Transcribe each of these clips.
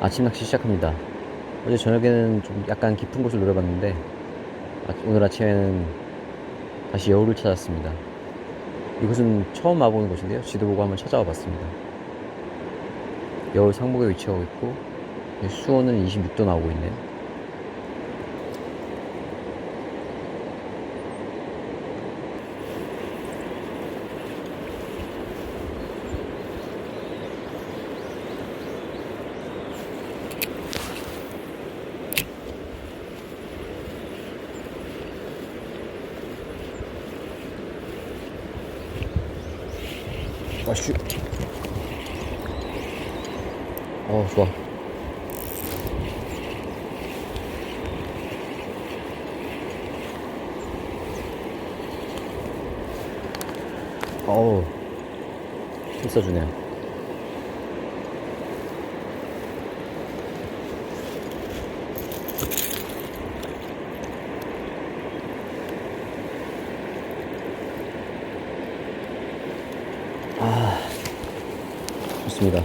아침 낚시 시작합니다. 어제 저녁에는 좀 약간 깊은 곳을 노려봤는데 아- 오늘 아침에는 다시 여울을 찾았습니다. 이곳은 처음 와보는 곳인데요. 지도 보고 한번 찾아와 봤습니다. 여울 상목에 위치하고 있고 수온은 26도 나오고 있네요. 아슈. 어, 좋아. 어우, 힘써주네요. 아, 좋습니다.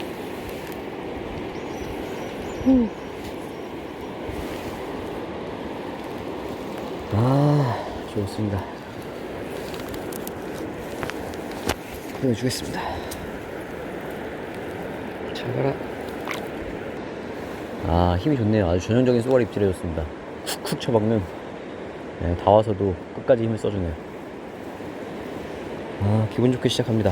아, 좋습니다. 보여주겠습니다. 잘 가라. 아, 힘이 좋네요. 아주 전형적인 쏘가리 입질해줬습니다. 쿡쿡 쳐박는. 네, 다 와서도 끝까지 힘을 써주네요. 아, 기분 좋게 시작합니다.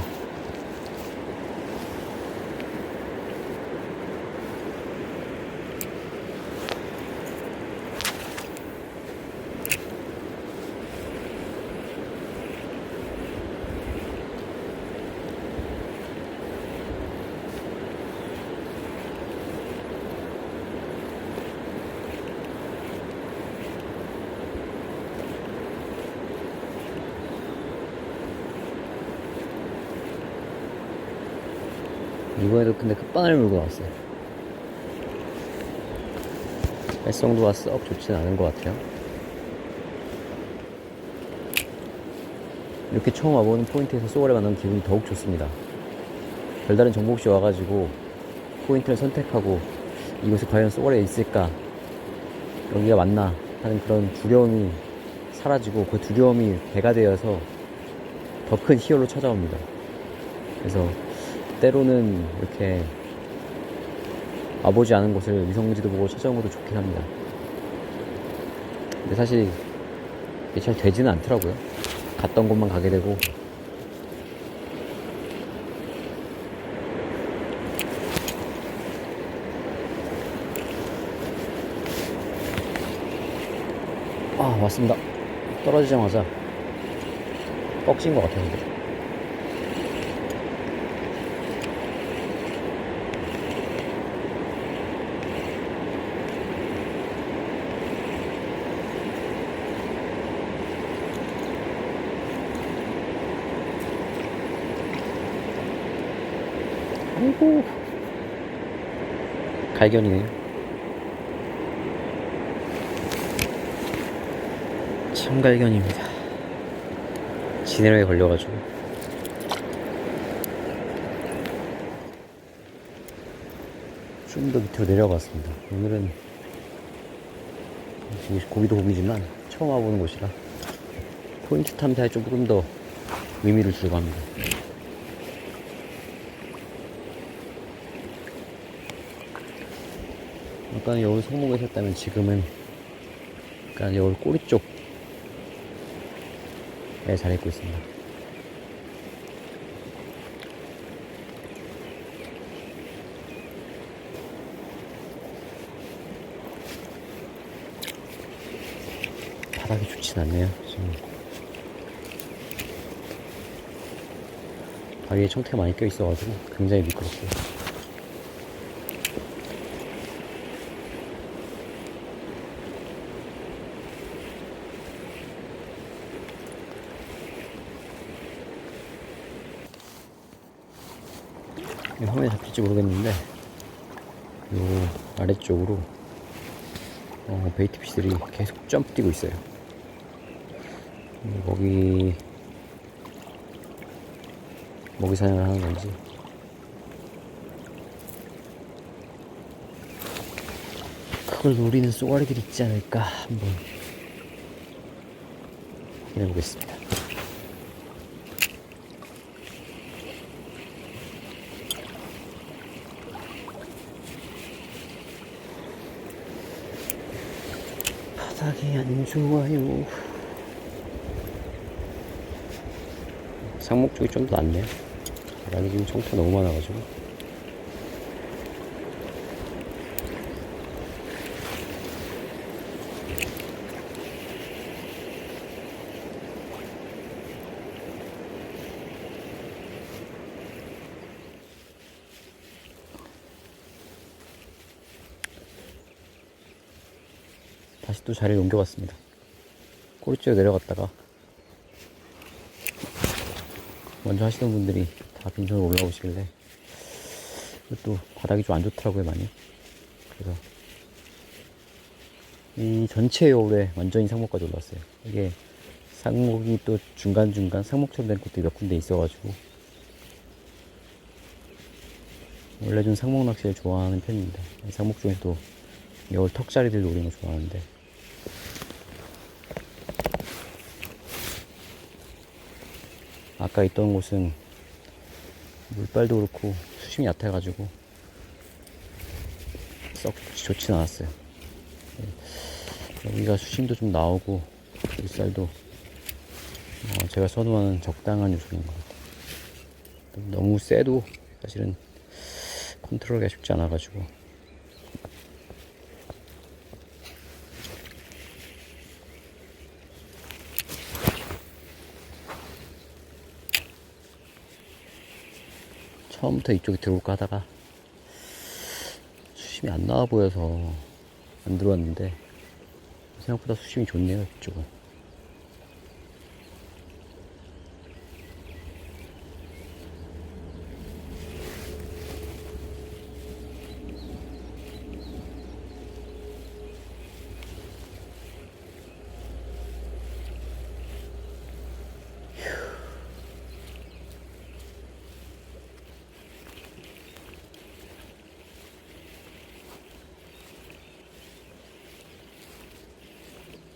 이번에도 근데 끝바늘 물고 나왔어요. 발성도가 썩 좋진 않은 것 같아요. 이렇게 처음 와보는 포인트에서 쏘아를 만나면 기분이 더욱 좋습니다. 별다른 정보 없이 와가지고 포인트를 선택하고 이곳에 과연 쏘아가 있을까 여기가 맞나 하는 그런 두려움이 사라지고 그 두려움이 배가 되어서 더 큰 희열로 찾아옵니다. 그래서 때로는 이렇게 와보지 않은 곳을 위성지도 보고 찾아온 것도 좋긴 합니다. 근데 사실 이게 잘 되지는 않더라고요. 갔던 곳만 가게 되고 아 왔습니다. 떨어지자마자 뻑진 것 같아요. 아이고. 갈견이네요 참갈견입니다. 지네로에 걸려가지고. 좀 더 밑으로 내려갔습니다. 오늘은 고기도 고기지만 처음 와보는 곳이라 포인트 탐사에 조금 더 의미를 주려고 합니다 아까는 여울 성목에 섰다면 지금은 약간 여울 꼬리 쪽에 자리 있고 있습니다. 바닥이 좋진 않네요. 지금 다리에 청태가 많이 껴 있어가지고 굉장히 미끄럽고 이 화면에 잡힐지 모르겠는데 요 아래쪽으로 어, 베이트 피쉬들이 계속 점프 뛰고 있어요. 음, 먹이 먹이 사냥을 하는 건지 그걸 노리는 쏘가리들이 있지 않을까 한번 확인해 보겠습니다. 안 좋아요. 상목 쪽이 좀 더 낫네요. 바닥이 지금 청토 너무 많아가지고. 다시 또 자리를 옮겨봤습니다. 꼬리째 내려갔다가 먼저 하시던 분들이 다 빈손으로 올라오시길래 또 바닥이 좀 안 좋더라고요 많이. 그래서 이 전체 요울에 완전히 상목까지 올랐어요. 이게 상목이 또 중간중간 상목처럼 된 곳도 몇 군데 있어가지고 원래 좀 상목 낚시를 좋아하는 편입니다. 상목 중에서도 여울 턱자리들 노리는 거 좋아하는데 아까 있던 곳은 물빨도 그렇고 수심이 얕아가지고 썩 좋진 않았어요. 네. 여기가 수심도 좀 나오고 물살도 어, 제가 선호하는 적당한 요소인 것 같아요. 너무 세도 사실은 컨트롤하기가 쉽지 않아가지고 처음부터 이쪽에 들어올까 하다가 수심이 안 나와 보여서 안 들어왔는데 생각보다 수심이 좋네요 이쪽은